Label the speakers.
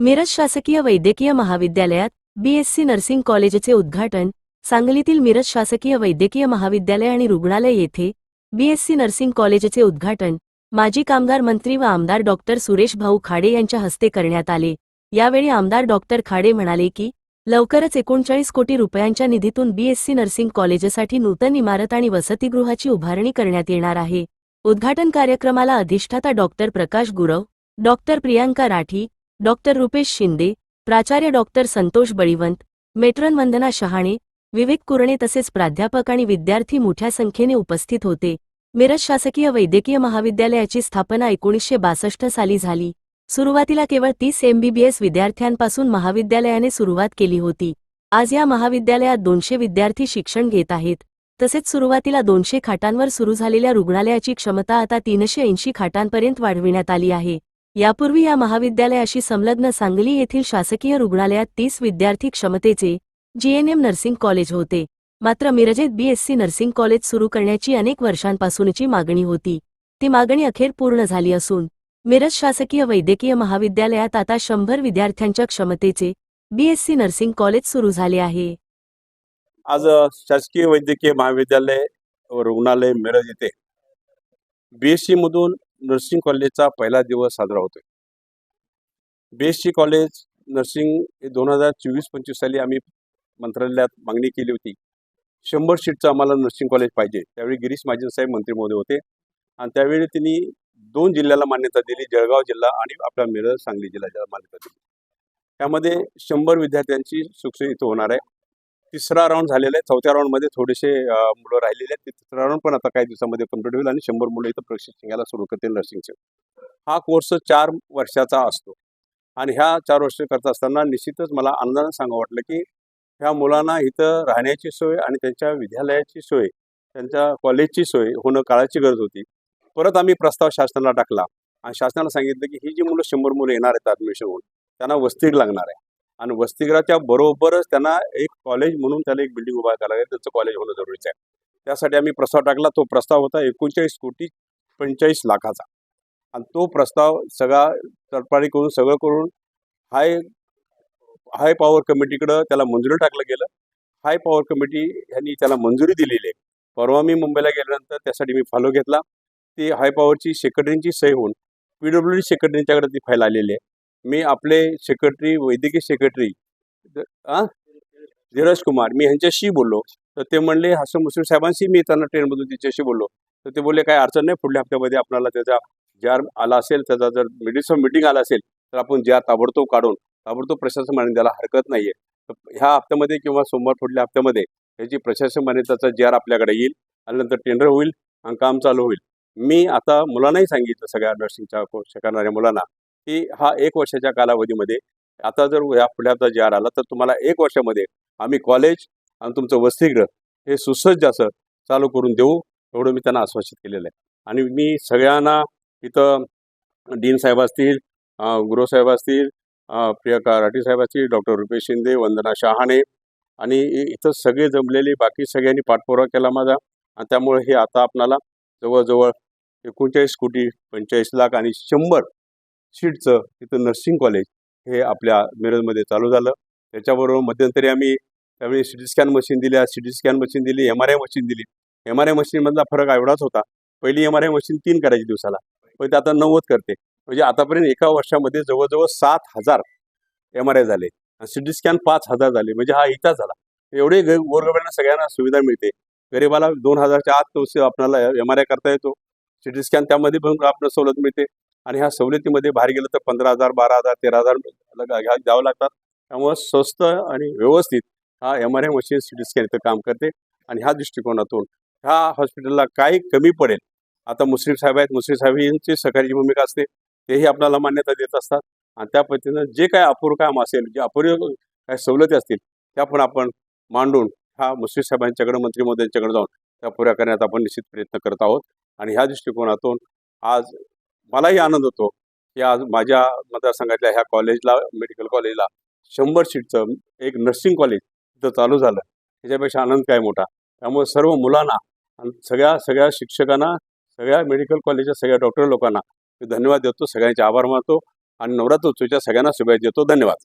Speaker 1: मिरज शासकीय वैद्यकीय महाविद्यालयात बीएससी नर्सिंग कॉलेजचे उद्घाटन सांगलीतील मिरज शासकीय वैद्यकीय महाविद्यालय आणि रुग्णालय येथे बीएससी नर्सिंग कॉलेजचे उद्घाटन माजी कामगार मंत्री व आमदार डॉक्टर सुरेश भाऊ खाडे यांच्या हस्ते करण्यात आले. यावेळी आमदार डॉक्टर खाडे म्हणाले की लवकरच एकोणचाळीस कोटी रुपयांच्या निधीतून बीएससी नर्सिंग कॉलेजसाठी नूतन इमारत आणि वसतिगृहाची उभारणी करण्यात येणार आहे. उद्घाटन कार्यक्रमाला अधिष्ठाता doctor Prakash Gurav doctor Priyanka Rathi doctor Rupesh Shinde प्राचार्य डॉक्टर संतोष बळीवंत मेट्रन वंदना शहाणे विवेक कुरणे तसेच प्राध्यापक आणि विद्यार्थी मोठ्या संख्येने उपस्थित होते. मिरज शासकीय वैद्यकीय महाविद्यालयाची स्थापना एकोणीसशे बासष्ट साली झाली. सुरुवातीला केवळ तीस एमबीबीएस विद्यार्थ्यांपासून महाविद्यालयाने सुरुवात केली होती. आज या महाविद्यालयात दोनशे विद्यार्थी शिक्षण घेत आहेत. तसेच सुरुवातीला दोनशे खाटांवर सुरू झालेल्या रुग्णालयाची क्षमता आता तीनशे ऐंशी खाटांपर्यंत वाढविण्यात आली आहे. यापूर्वी या महाविद्यालयाशी संलग्न सांगली येथील शासकीय रुग्णालयात तीस विद्यार्थी क्षमतेचे जीएनएम नर्सिंग कॉलेज होते. मात्र मिरजेत बीएससी नर्सिंग कॉलेज सुरू करण्याची अनेक वर्षांपासूनची मागणी होती. ती मागणी अखेर पूर्ण झाली असून मिरज शासकीय वैद्यकीय महाविद्यालयात आता शंभर विद्यार्थ्यांच्या क्षमतेचे बीएससी नर्सिंग कॉलेज सुरू झाले आहे.
Speaker 2: आज शासकीय वैद्यकीय महाविद्यालय रुग्णालय मिरज येथे. बीएससी मधून नर्सिंग कॉलेजचा पहिला दिवस साजरा होतोय. बेस्टची एस कॉलेज नर्सिंग हे दोन हजार चोवीस पंचवीस साली आम्ही मंत्रालयात मागणी केली होती. शंभर सीटचं आम्हाला नर्सिंग कॉलेज पाहिजे. त्यावेळी गिरीश महाजन साहेब मंत्री महोदय होते. आणि त्यावेळी त्यांनी दोन जिल्ह्याला मान्यता दिली जळगाव जिल्हा आणि आपला मिरज सांगली जिल्ह्याला मान्यता दिली. त्यामध्ये शंभर विद्यार्थ्यांची सुखसोयी इथं होणार आहे. तिसरा राऊंड झालेला आहे. चौथ्या राऊंडमध्ये थोडेसे मुलं राहिलेले आहेत. ते तिसरा राऊंड पण आता काही दिवसामध्ये कंप्लीट होईल आणि शंभर मुलं इथं प्रशिक्षण घ्यायला सुरू करतील नर्सिंगचे हा कोर्स चार वर्षाचा असतो. आणि ह्या चार वर्ष करत असताना निश्चितच मला आनंदाने सांगा वाटलं की ह्या मुलांना इथं राहण्याची सोय आणि त्यांच्या विद्यालयाची सोय त्यांच्या कॉलेजची सोय होणं काळाची गरज होती. परत आम्ही प्रस्ताव शासनाला टाकला आणि शासनाला सांगितलं की ही जी मुलं शंभर मुलं येणार आहेत ॲडमिशन होऊन त्यांना वसतिगृह लागणार आहे. आणि वसतिगृहाच्या बरोबरच त्यांना एक कॉलेज म्हणून त्याला एक बिल्डिंग उभा करायला लागेल. त्याचं कॉलेज होणं जरुरीचं आहे. त्यासाठी आम्ही प्रस्ताव टाकला. तो प्रस्ताव होता एकोणचाळीस कोटी पंचेचाळीस लाखाचा. आणि तो प्रस्ताव सगळा तडपाडी करून सगळं करून हाय हाय पॉवर कमिटीकडं त्याला मंजुरी टाकलं गेलं. हाय पॉवर कमिटी ह्यांनी त्याला मंजुरी दिलेली आहे. परवा मी मुंबईला गेल्यानंतर त्यासाठी मी फॉलो घेतला. ती हाय पॉवरची सेक्रेटरींची सही होऊन पी डब्ल्यू डी सेक्रेटरींच्याकडे ती फाईल आलेली आहे. मी आपले सेक्रेटरी वैद्यकीय सेक्रेटरी धीरज कुमार मी ह्यांच्याशी बोललो. तर ते म्हणले हसन मुस्लिम साहेबांशी मी त्यांना ट्रेनमधून तिच्याशी बोललो. तर ते बोलले काय अडचण नाही पुढल्या हप्त्यामध्ये आपल्याला त्याचा जार आला असेल त्याचा जर मिडिसम मिटिंग आला असेल तर आपण ज्या ताबडतोब काढून ताबडतोब प्रशासन मान्यतेला हरकत नाहीये. तर ह्या हप्त्यामध्ये किंवा सोमवार पुढल्या हप्त्यामध्ये ह्याची प्रशासन मान्यताचा जार आपल्याकडे येईल आणि नंतर टेंडर होईल आणि काम चालू होईल. मी आता मुलांनाही सांगितलं सगळ्या नर्सिंगच्या शिकणाऱ्या मुलांना की हा एक वर्षाच्या कालावधीमध्ये आता जर ह्या पुढ्याचा जार आला तर तुम्हाला एक वर्षामध्ये आम्ही कॉलेज आणि तुमचं वसतिगृह हे सुसज्ज असं चालू करून देऊ एवढं मी त्यांना आश्वासित केलेलं आहे. आणि मी सगळ्यांना इथं डीन साहेब असतील गुरुसाहेब असतील प्रियका प्रियंका राठी साहेब असतील डॉक्टर रुपेश शिंदे वंदना शहाणे आणि इथं सगळे जमलेले बाकी सगळ्यांनी पाठपुरावा केला माझा आणि त्यामुळे हे आता आपणाला जवळजवळ एकोणचाळीस कोटी पंचेचाळीस लाख आणि शंभर सीटचं इथं नर्सिंग कॉलेज हे आपल्या मिरजमध्ये चालू झालं. त्याच्याबरोबर मध्यंतरी आम्ही त्यावेळी सी टी स्कॅन मशीन दिल्या सी टी स्कॅन मशीन दिली एम आर आय मशीन दिली. एम आर आय मशीनमधला फरक एवढाच होता पहिली एम आर आय मशीन तीन करायची दिवसाला पण ते आता नव्वद करते. म्हणजे आतापर्यंत एका वर्षामध्ये जवळजवळ सात हजार एम आर आय झाले सी टी स्कॅन पाच हजार झाले म्हणजे हा इथं झाला. एवढे ग- गोरगरिबांना सगळ्यांना सुविधा मिळते. गरिबाला दोन हजारच्या आत तो आपल्याला एम आर आय करता येतो. सी टी स्कॅन त्यामध्ये पण आपल्याला सवलत मिळते. आणि ह्या सवलतीमध्ये बाहेर गेलं तर पंधरा हजार बारा हजार तेरा हजार लग- द्यावं लागतात. त्यामुळं स्वस्त आणि व्यवस्थित हा M R I machine C T scan इथं काम करते. आणि ह्या दृष्टिकोनातून ह्या हॉस्पिटलला काही कमी पडेल. आता मुश्रीफ साहेब आहेत. मुश्रीफ साहेब यांची सकाळची भूमिका असते. तेही आपल्याला मान्यता देत असतात. आणि त्या पद्धतीनं जे काय अपूर्व काम असेल जे अपूर्व काही सवलती असतील त्या पण आपण मांडून ह्या मुश्रीफ साहेबांच्याकडे मंत्रीमोद्यांच्याकडे जाऊन त्या पुऱ्या करण्यात आपण निश्चित प्रयत्न करत आहोत. आणि ह्या दृष्टिकोनातून आज मलाही आनंद होतो. की आज माझ्या मतदारसंघातल्या ह्या कॉलेजला मेडिकल कॉलेजला शंभर सीटचं एक नर्सिंग कॉलेज तिथं चालू झालं. त्याच्यापेक्षा आनंद काय मोठा. त्यामुळे सर्व मुलांना आणि सगळ्या सगळ्या शिक्षकांना सगळ्या मेडिकल कॉलेजच्या सगळ्या डॉक्टर लोकांना मी धन्यवाद देतो. सगळ्यांचे आभार मानतो आणि नवरात्रोत्सवच्या सगळ्यांना शुभेच्छा देतो. धन्यवाद.